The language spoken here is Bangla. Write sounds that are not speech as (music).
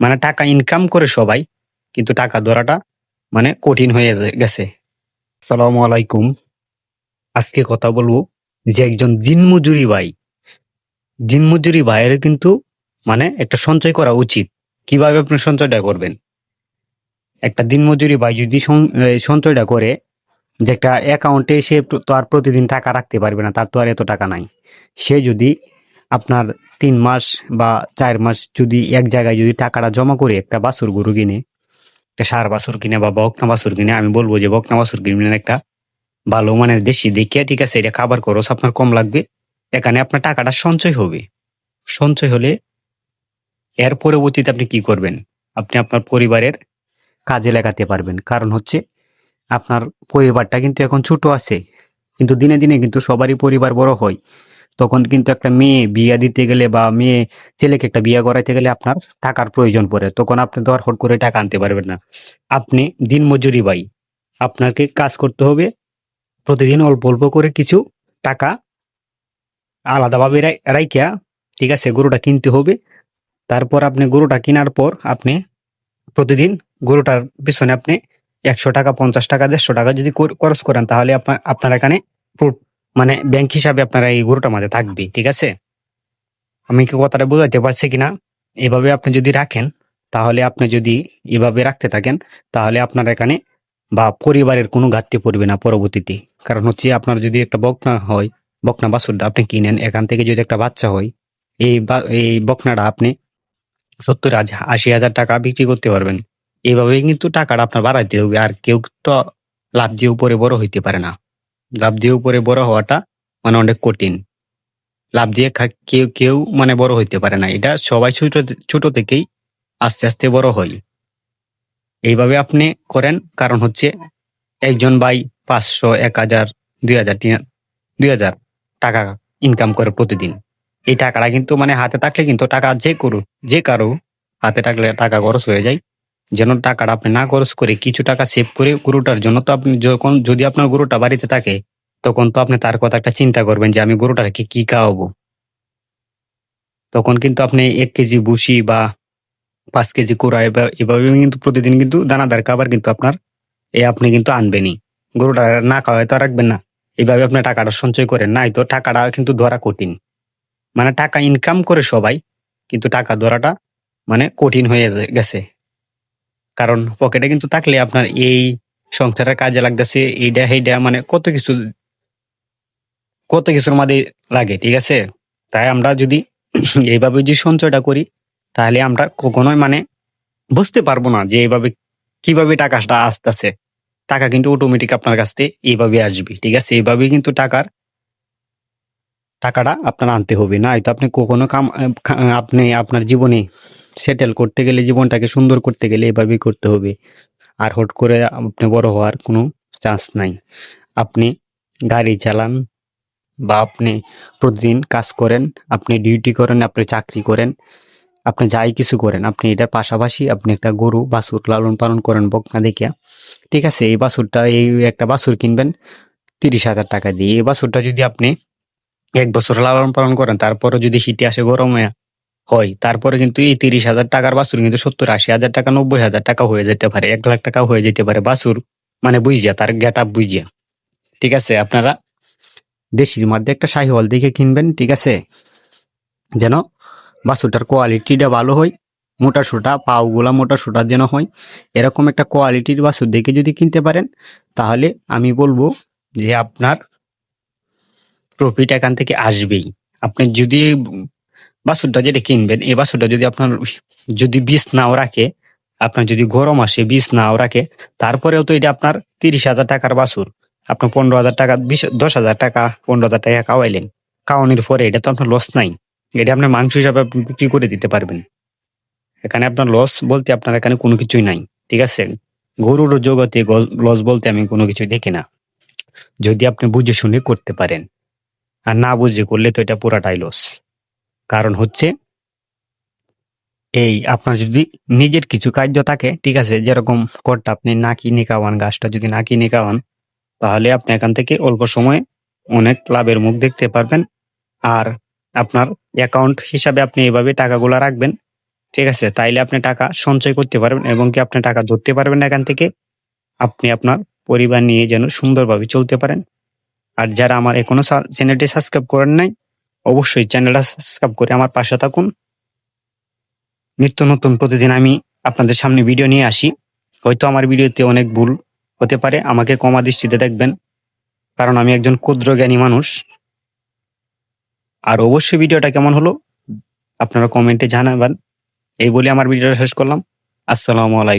মানে টাকা ইনকাম করে সবাই, কিন্তু টাকা ধরাটা মানে কঠিন হয়ে গেছে। সালাম আলাইকুম। আজকে কথা বলব যে একজন দিনমজুরি ভাই। দিনমজুরি ভাইয়ের কিন্তু মানে একটা সঞ্চয় করা উচিত। কীভাবে আপনি সঞ্চয়টা করবেন? একটা দিনমজুরি ভাই যদি সঞ্চয়টা করে যে একটা অ্যাকাউন্টে সে তো আর প্রতিদিন টাকা রাখতে পারবে না, তার তো আর এত টাকা নাই। সে যদি আপনার তিন মাস বা চার মাস যদি এক জায়গায় যদি টাকাটা জমা করে একটা বাছুর গরু কিনে, একটা সার বাছুর কিনে বা বকনা বাছুর কিনে, আমি বলব যে বকনা বাছুর কিনবেন একটা ভালো মানের দেশি দেখিয়া ঠিক আছে, এটা খাবার খরচ আপনার কম লাগবে। এখানে আপনার টাকাটা সঞ্চয় হবে। সঞ্চয় হলে এর পরবর্তীতে আপনি কি করবেন? আপনি আপনার পরিবারের কাজে লাগাতে পারবেন। কারণ হচ্ছে আপনার পরিবারটা কিন্তু এখন ছোট আছে। কিন্তু দিনে দিনে কিন্তু সবারই পরিবার বড় হয়। তখন কিন্তু একটা মেয়ে বিয়া দিতে গেলে বা মেয়ে ছেলেকে একটা বিয়া করাইতে গেলে আপনার টাকার প্রয়োজন পড়ে। তখন আপনি তো আর হট করে টাকা আনতে পারবেন না। আপনি দিন মজুরি ভাই। আপনাকে কাজ করতে হবে। প্রতিদিন অল্প অল্প করে কিছু টাকা আলাদাভাবে রাই- রাইখা, ঠিক আছে, গরুটা কিনতে হবে। তারপর আপনি গরুটা কেনার পর আপনি প্রতিদিন গরুটার পিছনে আপনি একশো টাকা, পঞ্চাশ টাকা, দেড়শো টাকা যদি খরচ করেন, তাহলে আপনার এখানে মানে ব্যাংক হিসাবে আপনারা এই গরুটার মাঝে থাকবে ঠিক আছে? আমি কি কথাটা বোঝাতে পারছি কিনা? এভাবে আপনি যদি রাখেন, তাহলে আপনি যদি এভাবে রাখতে থাকেন, তাহলে আপনার এখানে বা পরিবারের কোনো ঘাটতি পড়বে না পরবর্তীতে। কারণ হচ্ছে আপনার যদি একটা বকনা হয়, বকনা বাছুরটা আপনি কিনেন, এখান থেকে যদি একটা বাচ্চা হয়, এই এই বকনাটা আপনি সত্তর হাজার আশি হাজার টাকা বিক্রি করতে পারবেন। এইভাবেই কিন্তু টাকাটা আপনার বাড়াইতে হবে, আর কেউ তো লাভ দিয়ে উপরে বড় হইতে পারে না। লাভ দিয়ে উপরে বড় হওয়াটা মানে অনেক কঠিন। লাভ দিয়ে কেউ কেউ মানে বড় হইতে পারে না। এটা সবাই ছোট ছোট থেকেই আস্তে আস্তে বড় হয়। এইভাবে আপনি করেন, কারণ হচ্ছে একজন ভাই পাঁচশো, এক হাজার, দুই হাজার, তিন দুই হাজার টাকা ইনকাম করে প্রতিদিন। এই টাকাটা কিন্তু মানে হাতে থাকলে কিন্তু টাকা যে করু যে কারও হাতে থাকলে টাকা খরচ হয়ে যায়। যেন টাকাটা আপনি না খরচ করে কিছু টাকা সেভ করে গরুটার জন্য তো আপনি যখন, যদি আপনার গরুটা বাড়িতে থাকে, তখন তো আপনি তার কথা একটা চিন্তা করবেন যে আমি গরুটাকে কি খাওয়াবো। তখন কিন্তু আপনি এক কেজি ভুসি বা পাঁচ কেজি কোড়া এভাবে কিন্তু প্রতিদিন কিন্তু দানাদার খাবার কিন্তু আপনার এ আপনি কিন্তু আনবেনই। গরুটা না খাওয়াই তো রাখবেন না। এইভাবে আপনি টাকাটা সঞ্চয় করেন। নাই তো টাকাটা কিন্তু ধরা কঠিন। মানে টাকা ইনকাম করে সবাই, কিন্তু টাকা ধরাটা মানে কঠিন হয়ে গেছে। কারণ পকেটে কিন্তু থাকলে আপনার এই সংসারের কাজে লাগতেছে এইটা সেইটা মানে কত কিছু, কত কিছুর মাঝে লাগে, ঠিক আছে? তাই আমরা যদি (clears throat) এইভাবে যদি সঞ্চয়টা করি, তাহলে আমরা কখনোই মানে বুঝতে পারব না যে এইভাবে কীভাবে টাকাটা আসতেছে। টাকা কিন্তু অটোমেটিক আপনার কাছ থেকে এইভাবে আসবে, ঠিক আছে? এইভাবে কিন্তু টাকার, টাকাটা আপনার আনতে হবে না। তো আপনি কখনো কাম আপনি আপনার জীবনে সেটেল করতে গেলে, জীবনটাকে সুন্দর করতে গেলে এভাবেই করতে হবে। আর হট করে আপনি বড় হওয়ার কোনো চান্স নাই। আপনি গাড়ি চালান বা আপনি প্রতিদিন কাজ করেন, আপনি ডিউটি করেন, আপনি চাকরি করেন, আপনি যাই কিছু করেন, আপনি এটার পাশাপাশি আপনি একটা গরু, বাছুর লালন পালন করেন বকনা দেখিয়া। ঠিক আছে, এই বাছুরটা, এই একটা বাছুর কিনবেন তিরিশ হাজার টাকা দিয়ে। এই বাছুরটা যদি আপনি এক বছর লালন পালন করেন তারপরে যদি শীতে আসে গরমে হয়। তারপরে কিন্তু এই তিরিশ হাজার টাকার বাছুর কিন্তু সত্তর আশি হাজার টাকা, নব্বই হাজার টাকা হয়ে যেতে পারে, এক লাখ টাকা হয়ে যেতে পারে বাছুর। মানে বুঝিয়া তার গেট আপ বুঝিয়া ঠিক আছে, আপনারা দেশির মধ্যে একটা শাহিওয়াল দেখে কিনবেন, ঠিক আছে? যেন বাছুরটার কোয়ালিটিটা ভালো হয়, মোটা সোটা, পাওগুলা মোটা সোটা যেন হয়। এরকম একটা কোয়ালিটির বাছুর দেখে যদি কিনতে পারেন, তাহলে আমি বলব যে আপনার প্রফিট এখান থেকে আসবেই। আপনি যদি বাছুরটা যেটা কিনবেন, এই বাছুরটা যদি আপনার যদি বীজ নাও রাখে, আপনার যদি গরম আসে বীজ নাও রাখে, তারপরেও তো এটা আপনার তিরিশ হাজার টাকার বাছুর আপনার পনেরো হাজার টাকা, বিশ, দশ হাজার টাকা, পনেরো হাজার টাকা খাওয়াইলেন খাওয়ানোর পরে এটা তো আপনার লস নাই। এটা আপনার মাংস হিসাবে আপনি বিক্রি করে দিতে পারবেন। এখানে আপনার লস বলতে আপনার এখানে কোনো কিছুই নাই, ঠিক আছে? গরুর জগতে লস বলতে আমি কোনো কিছু দেখি না। যদি আপনি বুঝে শুনে করতে পারেন। আর না বুঝে করলে তো এটা পুরাটাই লস কারণ হচ্ছে এই আপনার যদি নিজের কিছু কার্য থাকে, ঠিক আছে, যেরকম করটা আপনি না কিনে খাওয়ান গাছটা যদি না কিনে খাওয়ান তাহলে আপনি এখান থেকে অল্প সময়ে অনেক লাভের মুখ দেখতে পারবেন। আর আপনার অ্যাকাউন্ট হিসাবে আপনি এভাবে টাকাগুলো রাখবেন, ঠিক আছে, তাইলে আপনি টাকা সঞ্চয় করতে পারবেন এবং কি আপনি টাকা ধরতে পারবেন এখান থেকে। আপনি আপনার পরিবার নিয়ে যেন সুন্দরভাবে চলতে পারেন। আর যারা আমার এখনও চ্যানেলটি সাবস্ক্রাইব করেন নাই অবশ্যই চ্যানেলটা সাবস্ক্রাইব করে আমার পাশে থাকুন। নিত্য নতুন প্রতিদিন আমি আপনাদের সামনে ভিডিও নিয়ে আসি। হয়তো আমার ভিডিওতে অনেক ভুল হতে পারে, আমাকে কমা দৃষ্টিতে দেখবেন। কারণ আমি একজন ক্ষুদ্র জ্ঞানী মানুষ। আর অবশ্যই ভিডিওটা কেমন হলো, আপনারা কমেন্টে জানাবেন। এই বলে আমার ভিডিওটা শেষ করলাম। আসসালামু আলাইকুম।